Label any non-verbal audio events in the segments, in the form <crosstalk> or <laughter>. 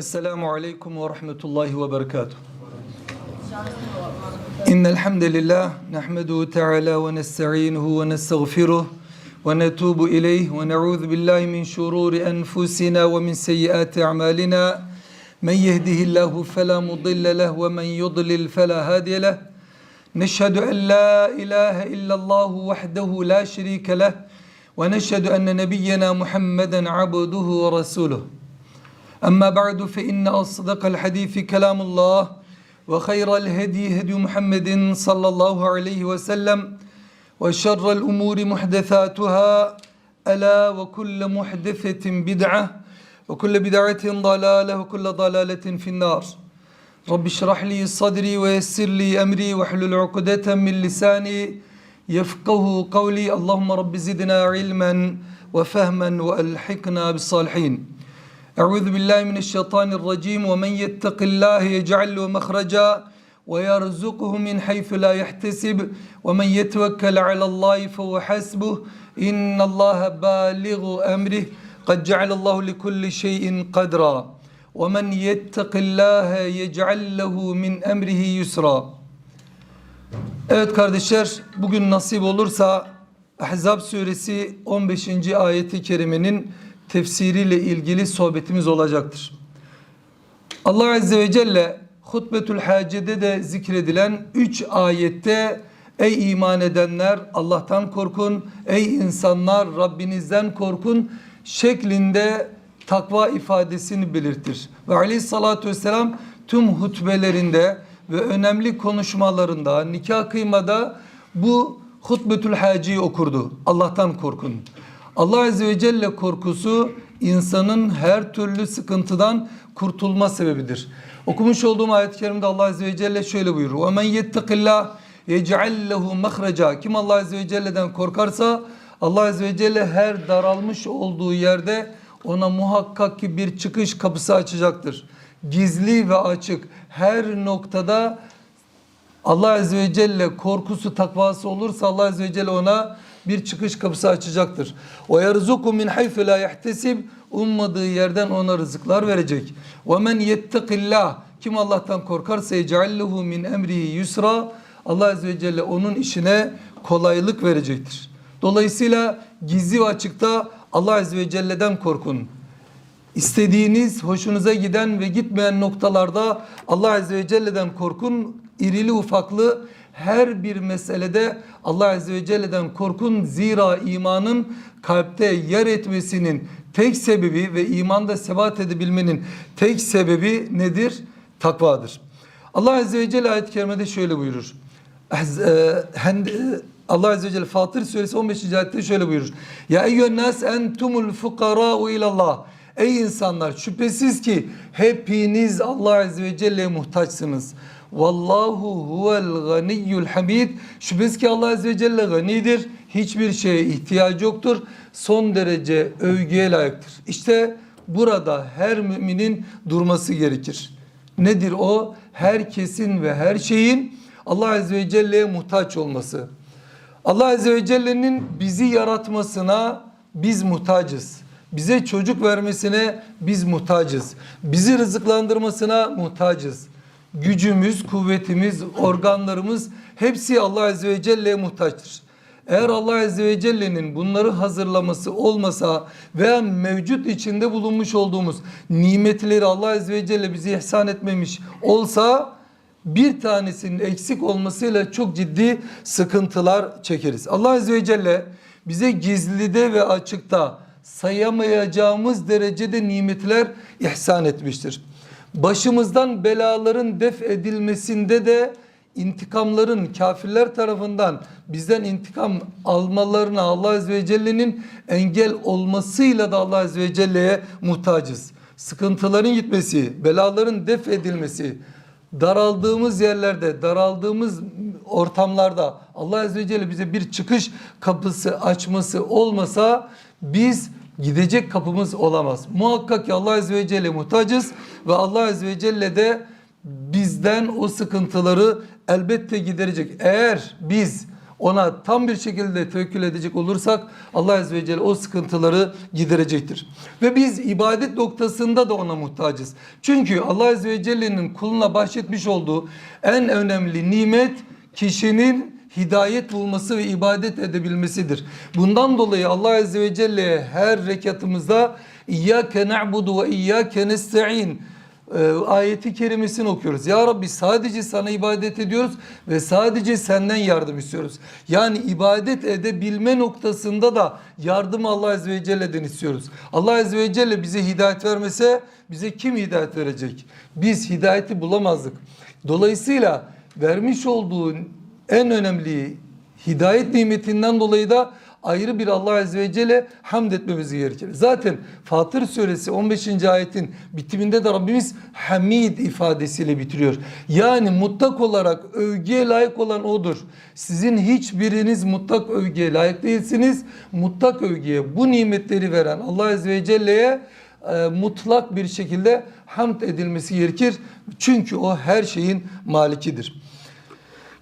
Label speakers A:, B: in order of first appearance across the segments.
A: السلام عليكم ورحمة الله وبركاته. إن الحمد لله نحمده تعالى ونستعينه ونستغفره ونتوب إليه ونعوذ بالله من شرور أنفسنا ومن سيئات أعمالنا. من يهده الله فلا مضل له ومن يضلل فلا هادي له. نشهد أن لا إله إلا الله وحده لا شريك له ونشهد أن نبينا محمدا عبده ورسوله. أما بعد فإن أصدق الحديث كلام الله وخير الهدي هدي محمد صلى الله عليه وسلم وشر الأمور محدثاتها ألا وكل محدثة بدعة وكل بدعة ضلالة وكل ضلالة في النار. رب اشرح لي صدري ويسر لي أمري واحلل عقدة من لساني يفقه قولي. اللهم رب زدنا علما وفهما وألحقنا بالصالحين. Euzu billahi mineşşeytanirracim ve men yettakillahi yec'al lehu mahraca ve yerzukuhu min haythu la yahtasib ve men yetevekkel alallahi fehu hasbuh. İnnallaha balighu emrih. Kad cealallahu li kulli şeyin kadra ve men yettakillaha yec'al lehu min emrihi yusra. Evet kardeşler bugün nasip olursa Ahzab suresi 15. ayeti kerimenin tefsiriyle ilgili sohbetimiz olacaktır. Allah Azze ve Celle Hutbetül Hace'de de zikredilen 3 ayette Ey iman edenler Allah'tan korkun, ey insanlar Rabbinizden korkun şeklinde takva ifadesini belirtir. Ve aleyhissalatü vesselam tüm hutbelerinde ve önemli konuşmalarında, nikah kıymada bu hutbetül haciyi okurdu. Allah'tan korkun. Allah Azze ve Celle korkusu insanın her türlü sıkıntıdan kurtulma sebebidir. Okumuş olduğum ayet-i kerimde Allah Azze ve Celle şöyle buyurur. وَمَنْ يَتَّقِ اللّٰهِ يَجْعَلْ لَهُ مَخْرَجًا Kim Allah Azze ve Celle'den korkarsa Allah Azze ve Celle her daralmış olduğu yerde ona muhakkak ki bir çıkış kapısı açacaktır. Gizli ve açık her noktada Allah Azze ve Celle korkusu takvası olursa Allah Azze ve Celle ona bir çıkış kapısı açacaktır. O yerzuku min haythu la yahtesib ummadığı yerden ona rızıklar verecek. Ve men yettekillah kim Allah'tan korkarsa yec'allehu min emrihi yusra Allah Azze ve Celle onun işine kolaylık verecektir. Dolayısıyla gizli ve açıkta Allah Azze ve Celle'den korkun. İstediğiniz, hoşunuza giden ve gitmeyen noktalarda Allah Azze ve Celle'den korkun. İrili ufaklı her bir meselede Allah Azze ve Celle'den korkun. Zira imanın kalpte yer etmesinin tek sebebi ve imanda sebat edebilmenin tek sebebi nedir? Takvadır. Allah Azze ve Celle ayet-i kerimede şöyle buyurur. Allah Azze ve Celle Fatır suresi 15. ayette şöyle buyurur. Ya eyyühen nas entumul fukara'u ilallah. Ey insanlar şüphesiz ki hepiniz Allah Azze ve Celle'ye muhtaçsınız. Vallahu huvel ganiyyul hamid. Şüphesiz ki Allah Azze ve Celle ganidir. Hiçbir şeye ihtiyacı yoktur. Son derece övgüye layıktır. İşte burada her müminin durması gerekir. Nedir o? Herkesin ve her şeyin Allah Azze ve Celle'ye muhtaç olması. Allah Azze ve Celle'nin bizi yaratmasına biz muhtacız. Bize çocuk vermesine biz muhtacız. Bizi rızıklandırmasına muhtacız. Gücümüz, kuvvetimiz, organlarımız hepsi Allah Azze ve Celle'ye muhtaçtır. Eğer Allah Azze ve Celle'nin bunları hazırlaması olmasa veya mevcut içinde bulunmuş olduğumuz nimetleri Allah Azze ve Celle bize ihsan etmemiş olsa bir tanesinin eksik olmasıyla çok ciddi sıkıntılar çekeriz. Allah Azze ve Celle bize gizlide ve açıkta sayamayacağımız derecede nimetler ihsan etmiştir. Başımızdan belaların def edilmesinde de intikamların kafirler tarafından bizden intikam almalarına Allah Azze ve Celle'nin engel olmasıyla da Allah Azze ve Celle'ye muhtacız. Sıkıntıların gitmesi, belaların def edilmesi, daraldığımız yerlerde, daraldığımız ortamlarda Allah Azze ve Celle bize bir çıkış kapısı açması olmasa biz gidecek kapımız olamaz. Muhakkak ki Allah Azze ve Celle muhtacız ve Allah Azze ve Celle de bizden o sıkıntıları elbette giderecek. Eğer biz ona tam bir şekilde tevekkül edecek olursak Allah Azze ve Celle o sıkıntıları giderecektir. Ve biz ibadet noktasında da ona muhtacız. Çünkü Allah Azze ve Celle'nin kuluna bahşetmiş olduğu en önemli nimet kişinin hidayet bulması ve ibadet edebilmesidir. Bundan dolayı Allah Azze ve Celle her rekatımızda İyyâke na'budu ve İyyâke nesta'in e, ayeti kerimesini okuyoruz. Ya Rabbi sadece sana ibadet ediyoruz ve sadece senden yardım istiyoruz. Yani ibadet edebilme noktasında da yardımı Allah Azze ve Celle'den istiyoruz. Allah Azze ve Celle bize hidayet vermese bize kim hidayet verecek? Biz hidayeti bulamazdık. Dolayısıyla vermiş olduğu en önemli hidayet nimetinden dolayı da ayrı bir Allah Azze ve Celle hamd etmemiz gerekir. Zaten Fatır suresi 15. ayetin bitiminde de Rabbimiz hamid ifadesiyle bitiriyor. Yani mutlak olarak övgüye layık olan odur. Sizin hiçbiriniz mutlak övgüye layık değilsiniz. Mutlak övgüye bu nimetleri veren Allah Azze ve Celle'ye e, mutlak bir şekilde hamd edilmesi gerekir. Çünkü o her şeyin malikidir.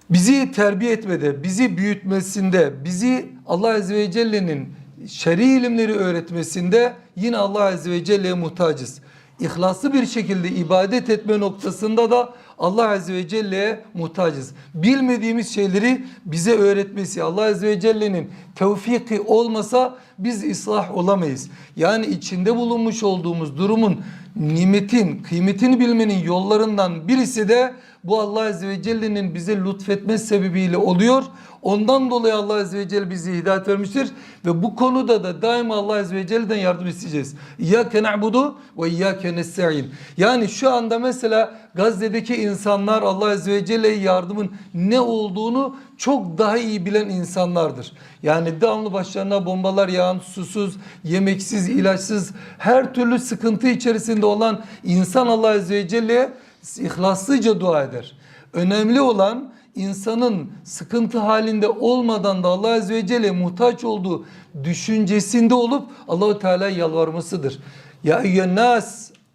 A: Bizi terbiye etmede, bizi büyütmesinde, bizi Allah Azze ve Celle'nin şer'i ilimleri öğretmesinde yine Allah Azze ve Celle'ye muhtacız. İhlaslı bir şekilde ibadet etme noktasında da Allah Azze ve Celle'ye muhtacız. Bilmediğimiz şeyleri bize öğretmesi, Allah Azze ve Celle'nin tevfiki olmasa biz ıslah olamayız. Yani içinde bulunmuş olduğumuz durumun nimetin, kıymetini bilmenin yollarından birisi de bu Allah Azze ve Celle'nin bize lütfetmesi sebebiyle oluyor. Ondan dolayı Allah Azze ve Celle bize hidayet vermiştir. Ve bu konuda da daima Allah Azze ve Celle'den yardım isteyeceğiz. İyyâke na'budu ve iyyâke nesta'in. Yani şu anda mesela Gazze'deki insanlar Allah Azze ve Celle'ye yardımın ne olduğunu çok daha iyi bilen insanlardır. Yani devamlı başlarına bombalar yağan, susuz, yemeksiz, ilaçsız, her türlü sıkıntı içerisinde olan insan Allah Azze ve Celle'ye ihlaslıca dua eder. Önemli olan insanın sıkıntı halinde olmadan da Allah Azze ve Celle muhtaç olduğu düşüncesinde olup Allahu Teala yalvarmasıdır. Ya eyyühen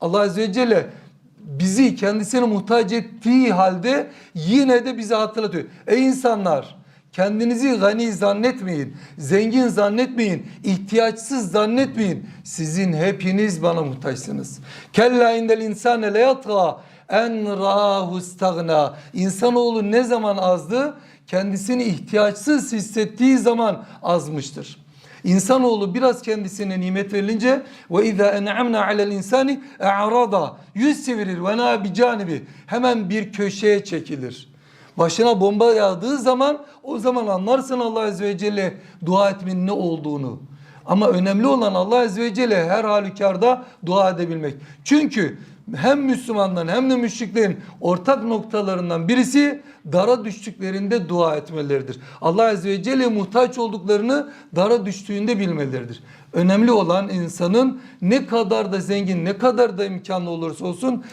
A: Allah Azze ve Celle bizi kendisine muhtaç ettiği halde yine de bize hatırlatıyor. Ey insanlar kendinizi gani zannetmeyin, zengin zannetmeyin, ihtiyaçsız zannetmeyin. Sizin hepiniz bana muhtaçsınız. Kella indel insane le yatga en rahu stagna. İnsanoğlu ne zaman azdı? Kendisini ihtiyaçsız hissettiği zaman azmıştır. İnsanoğlu biraz kendisine nimet verilince ve izâ en'amna alel insani e'rada yüz çevirir ve na bi canibi hemen bir köşeye çekilir. Başına bomba yağdığı zaman o zaman anlarsın Allah Azze ve Celle dua etmenin ne olduğunu. Ama önemli olan Allah Azze ve Celle her halükarda dua edebilmek. Çünkü hem Müslümanların hem de müşriklerin ortak noktalarından birisi dara düştüklerinde dua etmeleridir. Allah Azze ve Celle muhtaç olduklarını dara düştüğünde bilmeleridir. Önemli olan insanın ne kadar da zengin, ne kadar da imkanlı olursa olsun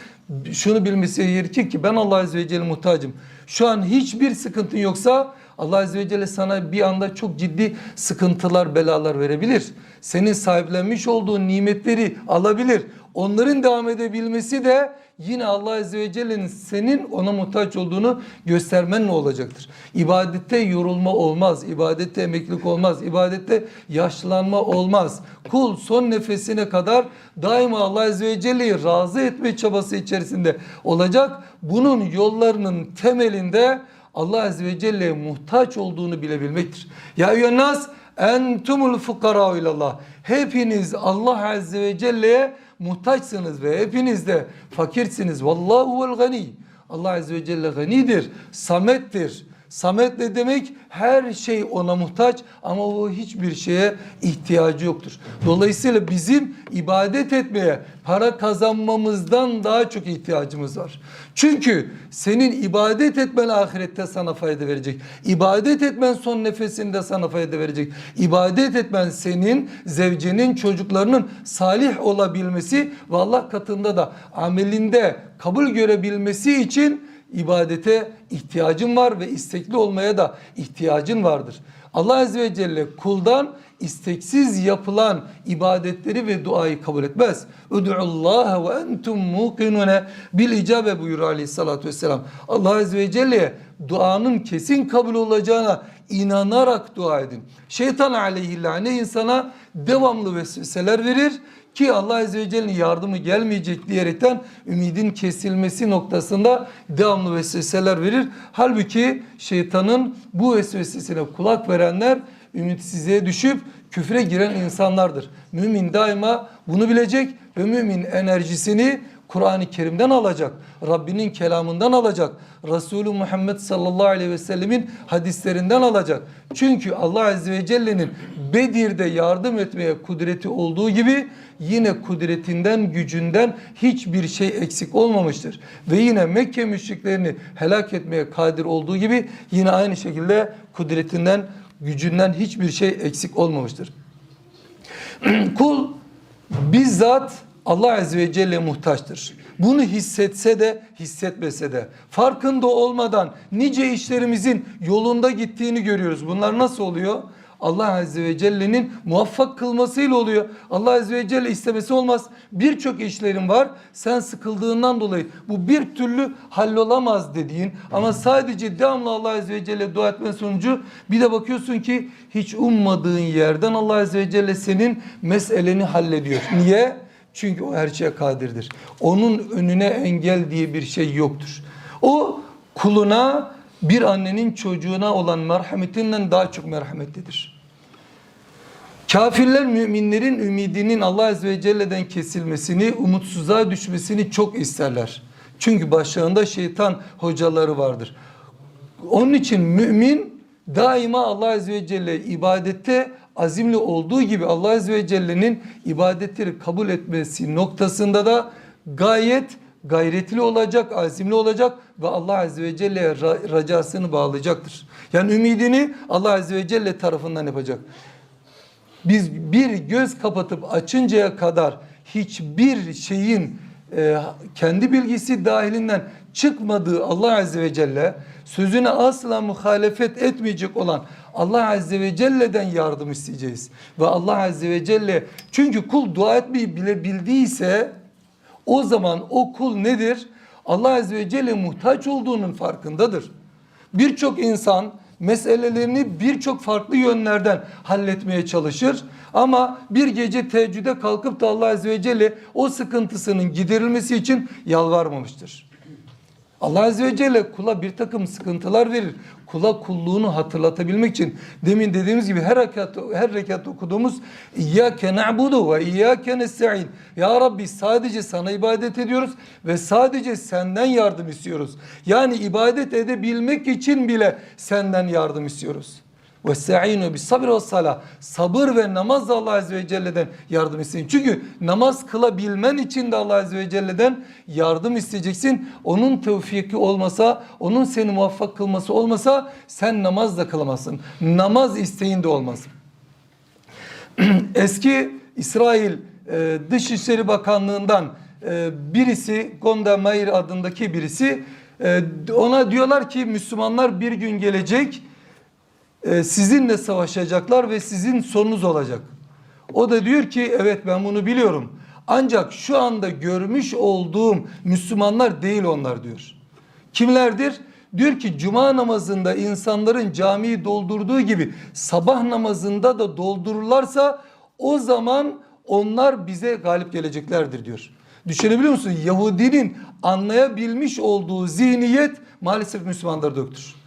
A: şunu bilmesi gerekir ki ben Allah Azze ve Celle muhtacım. Şu an hiçbir sıkıntın yoksa Allah Azze ve Celle sana bir anda çok ciddi sıkıntılar, belalar verebilir. Senin sahiplenmiş olduğun nimetleri alabilir. Onların devam edebilmesi de yine Allah Azze ve Celle'nin senin ona muhtaç olduğunu göstermen ne olacaktır? İbadette yorulma olmaz, ibadette emeklilik olmaz, ibadette yaşlanma olmaz. Kul son nefesine kadar daima Allah Azze ve Celle'yi razı etme çabası içerisinde olacak. Bunun yollarının temelinde Allah Azze ve Celle'ye muhtaç olduğunu bilebilmektir. Ya eyyühennas entumul fukara ilallah. Hepiniz Allah Azze ve Celle'ye muhtaçsınız ve hepiniz de fakirsiniz. Vallahu vel gani. Allah Azze ve Celle ganidir, samettir. Samet ne demek? Her şey ona muhtaç ama o hiçbir şeye ihtiyacı yoktur. Dolayısıyla bizim ibadet etmeye, para kazanmamızdan daha çok ihtiyacımız var. Çünkü senin ibadet etmen ahirette sana fayda verecek. İbadet etmen son nefesinde sana fayda verecek. İbadet etmen senin, zevcenin, çocuklarının salih olabilmesi ve Allah katında da amelinde kabul görebilmesi için ibadete ihtiyacın var ve istekli olmaya da ihtiyacın vardır. Allah Azze ve Celle kuldan isteksiz yapılan ibadetleri ve duayı kabul etmez. Ud'ullaha ve entum muqinune bil icabe buyuruyor aleyhissalatü vesselam. Allah Azze ve Celle duanın kesin kabul olacağına inanarak dua edin. Şeytan aleyhillâne insana devamlı vesveseler verir ki Allah Azze ve Celle'nin yardımı gelmeyecek diyerekten ümidin kesilmesi noktasında devamlı vesveseler verir. Halbuki şeytanın bu vesvesesine kulak verenler ümitsizliğe düşüp küfre giren insanlardır. Mümin daima bunu bilecek ve mümin enerjisini Kur'an-ı Kerim'den alacak. Rabbinin kelamından alacak. Resulü Muhammed sallallahu aleyhi ve sellemin hadislerinden alacak. Çünkü Allah Azze ve Celle'nin Bedir'de yardım etmeye kudreti olduğu gibi yine kudretinden, gücünden hiçbir şey eksik olmamıştır. Ve yine Mekke müşriklerini helak etmeye kadir olduğu gibi yine aynı şekilde kudretinden, gücünden hiçbir şey eksik olmamıştır. <clears throat> Kul bizzat Allah Azze ve Celle muhtaçtır. Bunu hissetse de hissetmese de farkında olmadan nice işlerimizin yolunda gittiğini görüyoruz. Bunlar nasıl oluyor? Allah Azze ve Celle'nin muvaffak kılmasıyla oluyor. Allah Azze ve Celle istemesi olmaz. Birçok işlerin var. Sen sıkıldığından dolayı bu bir türlü hallolamaz dediğin ama sadece devamlı Allah Azze ve Celle dua etmen sonucu bir de bakıyorsun ki hiç ummadığın yerden Allah Azze ve Celle senin meseleni hallediyor. Niye? Çünkü o her şeye kadirdir. Onun önüne engel diye bir şey yoktur. O kuluna bir annenin çocuğuna olan merhametinden daha çok merhametlidir. Kafirler müminlerin ümidinin Allah Azze ve Celle'den kesilmesini, umutsuzluğa düşmesini çok isterler. Çünkü başlarında şeytan hocaları vardır. Onun için mümin daima Allah Azze ve Celle ibadette azimli olduğu gibi Allah Azze ve Celle'nin ibadetleri kabul etmesi noktasında da gayet gayretli olacak, azimli olacak ve Allah Azze ve Celle'ye racasını bağlayacaktır. Yani ümidini Allah Azze ve Celle tarafından yapacak. Biz bir göz kapatıp açıncaya kadar hiçbir şeyin e, kendi bilgisi dahilinden çıkmadığı Allah Azze ve Celle sözüne asla muhalefet etmeyecek olan Allah Azze ve Celle'den yardım isteyeceğiz. Ve Allah Azze ve Celle çünkü kul dua etmeyi bile bildiyse o zaman o kul nedir? Allah Azze ve Celle muhtaç olduğunun farkındadır. Birçok insan meselelerini birçok farklı yönlerden halletmeye çalışır. Ama bir gece teheccüde kalkıp da Allah Azze ve Celle o sıkıntısının giderilmesi için yalvarmamıştır. Allah Azze ve Celle kula bir takım sıkıntılar verir. Kula kulluğunu hatırlatabilmek için demin dediğimiz gibi her rekat her rekat okuduğumuz İyyâke na'budu ve İyyâke nesta'in. Ya Rabbi sadece sana ibadet ediyoruz ve sadece senden yardım istiyoruz. Yani ibadet edebilmek için bile senden yardım istiyoruz. Ve sta'inu bis sabr ve salah. Sabır ve namazla Allah Azze ve Celle'den yardım isteyin. Çünkü namaz kılabilmen için de Allah Azze ve Celle'den yardım isteyeceksin. Onun tevfiki olmasa, onun seni muvaffak kılması olmasa sen namaz da kılamazsın. Namaz isteğin de olmaz. <clears throat> Eski İsrail e, Dışişleri Bakanlığı'ndan e, birisi Gonda Meir adındaki birisi e, ona diyorlar ki Müslümanlar bir gün gelecek sizinle savaşacaklar ve sizin sonunuz olacak. O da diyor ki evet ben bunu biliyorum. Ancak şu anda görmüş olduğum Müslümanlar değil onlar diyor. Kimlerdir? Diyor ki cuma namazında insanların camiyi doldurduğu gibi sabah namazında da doldururlarsa o zaman onlar bize galip geleceklerdir diyor. Düşünebiliyor musun? Yahudinin anlayabilmiş olduğu zihniyet maalesef Müslümanlarda yoktur.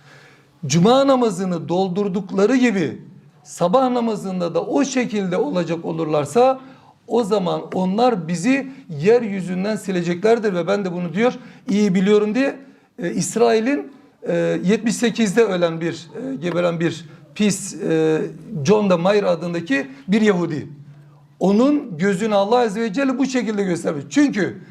A: Cuma namazını doldurdukları gibi sabah namazında da o şekilde olacak olurlarsa o zaman onlar bizi yeryüzünden sileceklerdir ve ben de bunu diyor iyi biliyorum diye e, İsrail'in e, 78'de ölen bir e, geberen bir pis e, John da Mayer adındaki bir Yahudi. Onun gözünü Allah Azze ve Celle bu şekilde göstermiş. Çünkü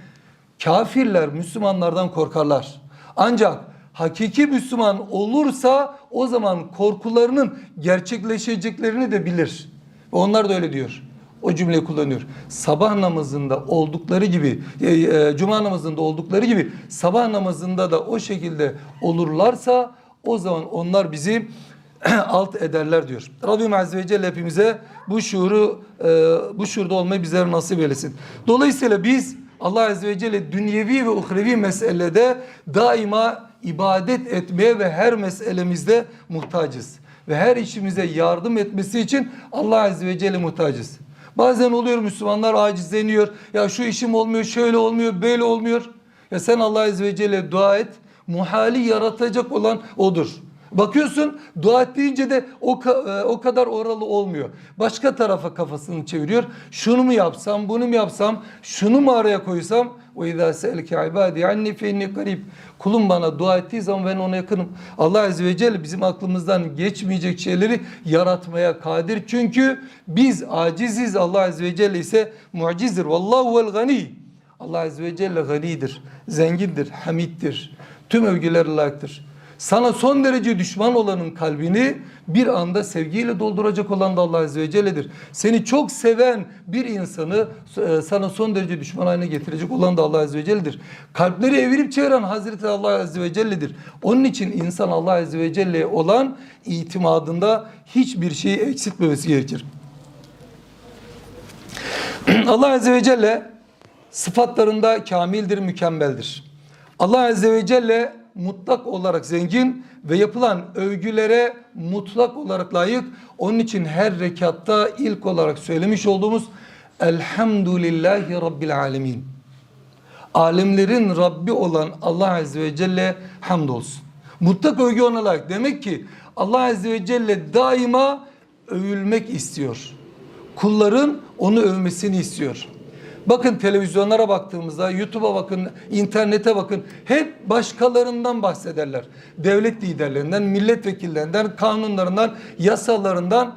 A: kafirler Müslümanlardan korkarlar. Ancak hakiki Müslüman olursa o zaman korkularının gerçekleşeceklerini de bilir. Ve onlar da öyle diyor. O cümleyi kullanıyor. Sabah namazında oldukları gibi, e, e, cuma namazında oldukları gibi sabah namazında da o şekilde olurlarsa o zaman onlar bizi <clears throat> alt ederler diyor. Rabbim Azze ve Celle hepimize bu şuuru, e, bu şuurda olmayı bizlere nasip eylesin. Dolayısıyla biz Allah Azze ve Celle dünyevi ve uhrevi meselede daima ibadet etmeye ve her meselemizde muhtacız. ve her işimize yardım etmesi için Allah Azze ve Celle muhtacız. Bazen oluyor Müslümanlar acizleniyor. Ya şu işim olmuyor, şöyle olmuyor, böyle olmuyor. Ya sen Allah Azze ve Celle dua et. Muhali yaratacak olan odur. Bakıyorsun dua et deyince de o, e, o kadar oralı olmuyor. Başka tarafa kafasını çeviriyor. Şunu mu yapsam, bunu mu yapsam, şunu mu araya koysam? Ve izâ se'elke ibâdî anni fe inni karib. Kulum bana dua ettiği zaman ben ona yakınım. Allah Azze ve Celle bizim aklımızdan geçmeyecek şeyleri yaratmaya kadir. Çünkü biz aciziz. Allah Azze ve Celle ise mucizdir. Vallahu vel gani. Allah Azze ve Celle ganidir, zengindir, hamiddir. Tüm övgüler layıktır. Sana son derece düşman olanın kalbini bir anda sevgiyle dolduracak olan da Allah Azze ve Celle'dir. Seni çok seven bir insanı e, sana son derece düşman haline getirecek olan da Allah Azze ve Celle'dir. Kalpleri evirip çeviren Hazreti Allah Azze ve Celle'dir. Onun için insan Allah Azze ve Celle'ye olan itimadında hiçbir şeyi eksiltmemesi gerekir. <clears throat> Allah Azze ve Celle sıfatlarında kamildir, mükemmeldir. Allah Azze ve Celle mutlak olarak zengin ve yapılan övgülere mutlak olarak layık. Onun için her rekatta ilk olarak söylemiş olduğumuz Elhamdülillahi Rabbil Alemin. Alemlerin Rabbi olan Allah Azze ve Celle hamdolsun. Mutlak övgü ona layık. Demek ki Allah Azze ve Celle daima övülmek istiyor. Kulların onu övmesini istiyor. Bakın televizyonlara baktığımızda, YouTube'a bakın, internete bakın. Hep başkalarından bahsederler. Devlet liderlerinden, milletvekillerinden, kanunlarından, yasalarından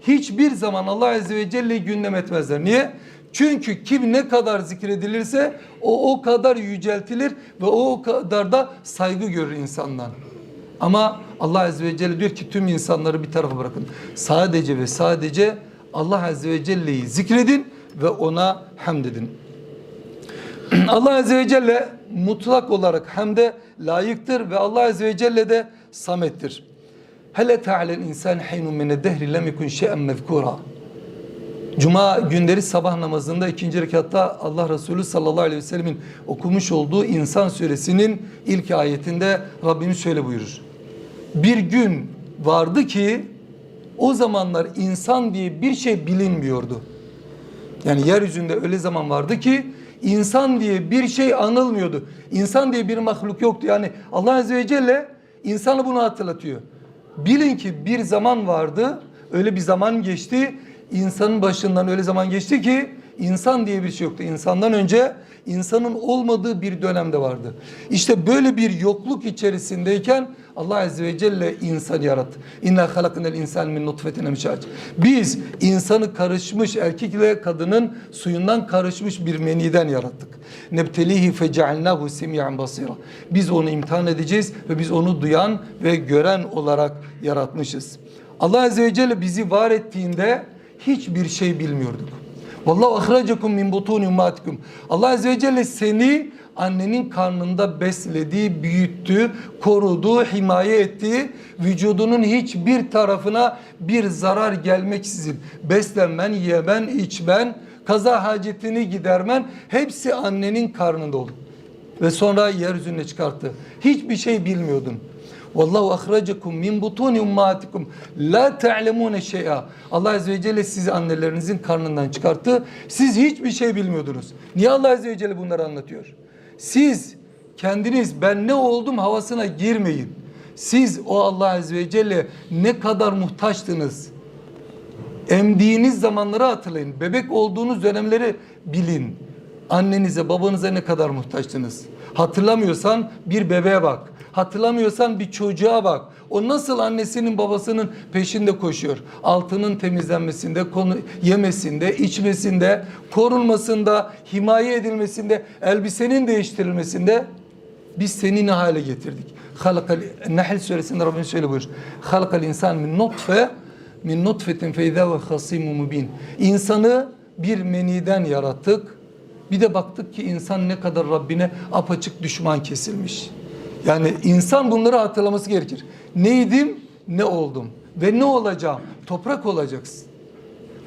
A: hiçbir zaman Allah Azze ve Celle'yi gündem etmezler. Niye? Çünkü kim ne kadar zikredilirse o o kadar yüceltilir ve o o kadar da saygı görür insandan. Ama Allah Azze ve Celle diyor ki tüm insanları bir tarafa bırakın. Sadece ve sadece Allah Azze ve Celle'yi zikredin ve ona hamd edin. <clears throat> Allah Azze ve Celle mutlak olarak hamde layıktır ve Allah Azze ve Celle de samettir. Hele ta'alel insan hinun mine dehri lem yekun şey'en mezkura. Cuma günleri sabah namazında ikinci rekatta Allah Resulü sallallahu aleyhi ve sellemin okumuş olduğu İnsan suresinin ilk ayetinde Rabbimiz şöyle buyurur. Bir gün vardı ki o zamanlar insan diye bir şey bilinmiyordu. Yani yeryüzünde öyle zaman vardı ki insan diye bir şey anılmıyordu. İnsan diye bir mahluk yoktu. Yani Allah Azze ve Celle insanı bunu hatırlatıyor. Bilin ki bir zaman vardı, öyle bir zaman geçti. İnsanın başından öyle zaman geçti ki insan diye bir şey yoktu. İnsandan önce insanın olmadığı bir dönemde vardı. İşte böyle bir yokluk içerisindeyken Allah Azze ve Celle insan yarattı. İnna halaknel insan min nutfetin emşac. Biz insanı karışmış erkekle kadının suyundan karışmış bir meniden yarattık. Nebtelihi fecealnahu semiyan basira. Biz onu imtihan edeceğiz ve biz onu duyan ve gören olarak yaratmışız. Allah Azze ve Celle bizi var ettiğinde hiçbir şey bilmiyorduk. Vallahu ahracakum min butun ummatikum. Allah Azze ve Celle seni annenin karnında besledi, büyüttü, korudu, himaye etti. Vücudunun hiçbir tarafına bir zarar gelmeksizin beslenmen, yemen, içmen, kaza hacetini gidermen hepsi annenin karnında oldu. Ve sonra yeryüzüne çıkarttı. Hiçbir şey bilmiyordun. Vallahu ahracakum min butuni ummatikum la ta'lemune şey'a. Allah Azze ve Celle sizi annelerinizin karnından çıkarttı. Siz hiçbir şey bilmiyordunuz. Niye Allah Azze ve Celle bunları anlatıyor? Siz kendiniz ben ne oldum havasına girmeyin. Siz o Allah Azze ve Celle ne kadar muhtaçtınız. Emdiğiniz zamanları hatırlayın. Bebek olduğunuz dönemleri bilin. Annenize, babanıza ne kadar muhtaçtınız. Hatırlamıyorsan bir bebeğe bak. Hatırlamıyorsan bir çocuğa bak. O nasıl annesinin babasının peşinde koşuyor. Altının temizlenmesinde, konu, yemesinde, içmesinde, korunmasında, himaye edilmesinde, elbisenin değiştirilmesinde biz seni ne hale getirdik? Halakal Nahl suresinde Rabbimiz şöyle buyuruyor. Halakal insan min nutfe min nutfetin fe izâ ve hasimun mubin. İnsanı bir meniden yarattık. Bir de baktık ki insan ne kadar Rabbine apaçık düşman kesilmiş. Yani insan bunları hatırlaması gerekir. Neydim, ne oldum ve ne olacağım? Toprak olacaksın.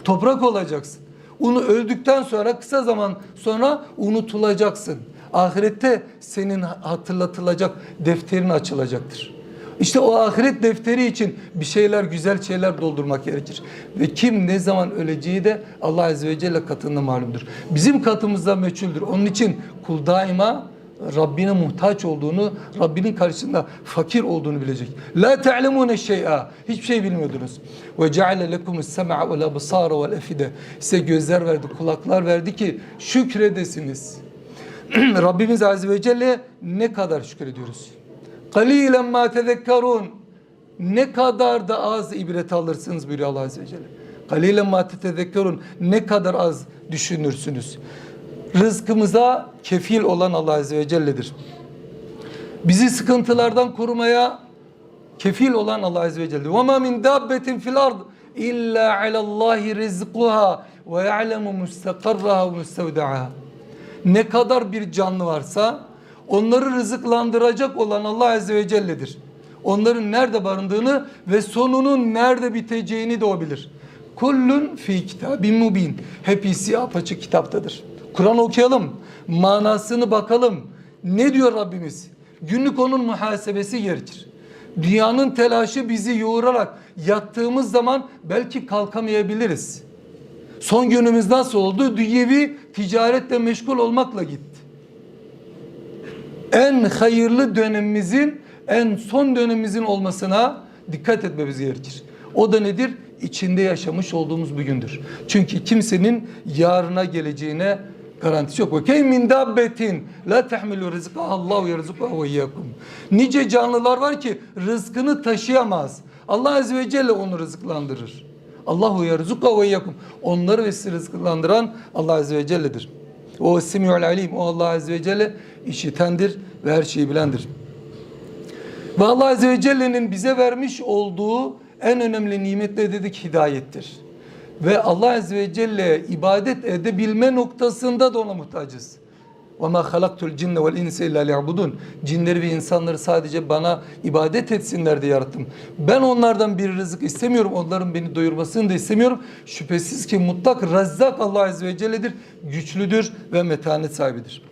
A: Toprak olacaksın. Onu öldükten sonra kısa zaman sonra unutulacaksın. Ahirette senin hatırlatılacak defterin açılacaktır. İşte o ahiret defteri için bir şeyler, güzel şeyler doldurmak gerekir. Ve kim ne zaman öleceği de Allah Azze ve Celle katında malumdur. Bizim katımızda meçhuldür. Onun için kul daima Rabbine muhtaç olduğunu, Rabbinin karşısında fakir olduğunu bilecek. La ta'lemune şey'a. Hiçbir şey bilmiyordunuz. Ve ceale lekumus sem'a vel absara vel efide. Size gözler verdi, kulaklar verdi ki şükredesiniz. <clears throat> Rabbimiz Azze ve Celle ne kadar şükrediyoruz. Kalilen ma tezekkarun. Ne kadar da az ibret alırsınız buyuruyor Allah Azze ve Celle. Kalilen ma tezekkarun. Ne kadar az düşünürsünüz. Rızkımıza kefil olan Allah Azze ve Celle'dir. Bizi sıkıntılardan korumaya kefil olan Allah Azze ve Celle. وَمَا مِنْ دَابَّةٍ فِي الْأَرْضِ إِلَّا عَلَى اللّٰهِ رِزْقُهَا وَيَعْلَمُ مُسْتَقَرَّهَا وَمُسْتَوْدَعَهَا Ne kadar bir canlı varsa onları rızıklandıracak olan Allah Azze ve Celle'dir. Onların nerede barındığını ve sonunun nerede biteceğini de o bilir. Kullun fi kitabin mubin. Hepsi apaçık kitaptadır. Kur'an okuyalım. Manasını bakalım. Ne diyor Rabbimiz? Günlük onun muhasebesi gerekir. Dünyanın telaşı bizi yoğurarak yattığımız zaman belki kalkamayabiliriz. Son günümüz nasıl oldu? Dünyevi ticaretle meşgul olmakla gitti. En hayırlı dönemimizin en son dönemimizin olmasına dikkat etmemiz gerekir. O da nedir? İçinde yaşamış olduğumuz bugündür. Çünkü kimsenin yarına geleceğine garantisi yok. Ve key min dabbetin la tahmilu rizqaha Allahu yerzuquha ve iyyakum. Nice canlılar var ki rızkını taşıyamaz. Allah azze ve celle onu rızıklandırır. Allahu yerzuquha ve iyyakum. Onları ve sizi rızıklandıran Allah azze ve celle'dir. O semiul alim. O Allah azze ve celle işitendir ve her şeyi bilendir. Ve Allah Azze ve Celle'nin bize vermiş olduğu en önemli nimet ne dedik? Hidayettir. Ve Allah Azze ve Celle ibadet edebilme noktasında da ona muhtacız. وَمَا خَلَقْتُ الْجِنَّ وَالْاِنْسَ اِلَّا لِيَعْبُدُونَ Cinleri ve insanları sadece bana ibadet etsinler diye yarattım. Ben onlardan bir rızık istemiyorum. Onların beni doyurmasını da istemiyorum. Şüphesiz ki mutlak Rezzak Allah Azze ve Celle'dir. Güçlüdür ve metanet sahibidir.